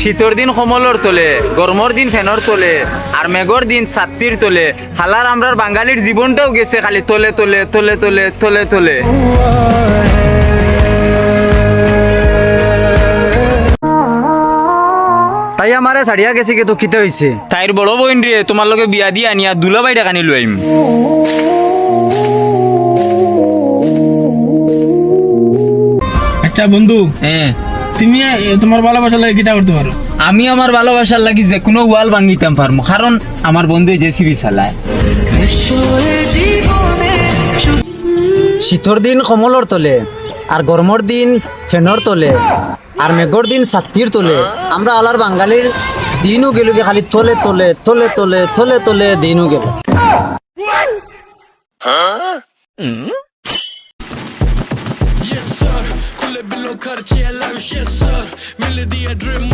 শীতর দিন কমলর তোলে গরমর দিন ফেনর তোলে আর মেঘর দিন ছাত্তির তোলে হালার আমরার বাঙালির জীবনটাও গেছে খালি তোলে তোলে তোলে তোলে তোলে তোলে। তাই আমারে ছাড়িয়া গেছে কি তো খিতে হইছে তাইর বড় বোন রে তোমার লগে বিয়া দিয়ে আনিয়া দুলাবাই টাকানি লই আইম আচ্ছা বন্ধু। হ্যাঁ তুমি এ, তোমার ভালোবাসা লাগে কিতা করতে পারো। আমি আমার ভালোবাসার লাগি যে কোনো ওয়াল ভাঙিতাম পারব কারণ আমার বন্ধু জেসিবি চালায়। শীতর দিন কমলর তলে আর গরমর দিন ফেনর তলে আর মেঘর দিন ছাত্তির তলে। আমরা আলার বাঙালির দিনও গেল কি খালি তোলে তলে তোলে তলে তোলে তলে দিনও গেল Yes Det blir nog Cartier-lounge, yes sir Melodier dream.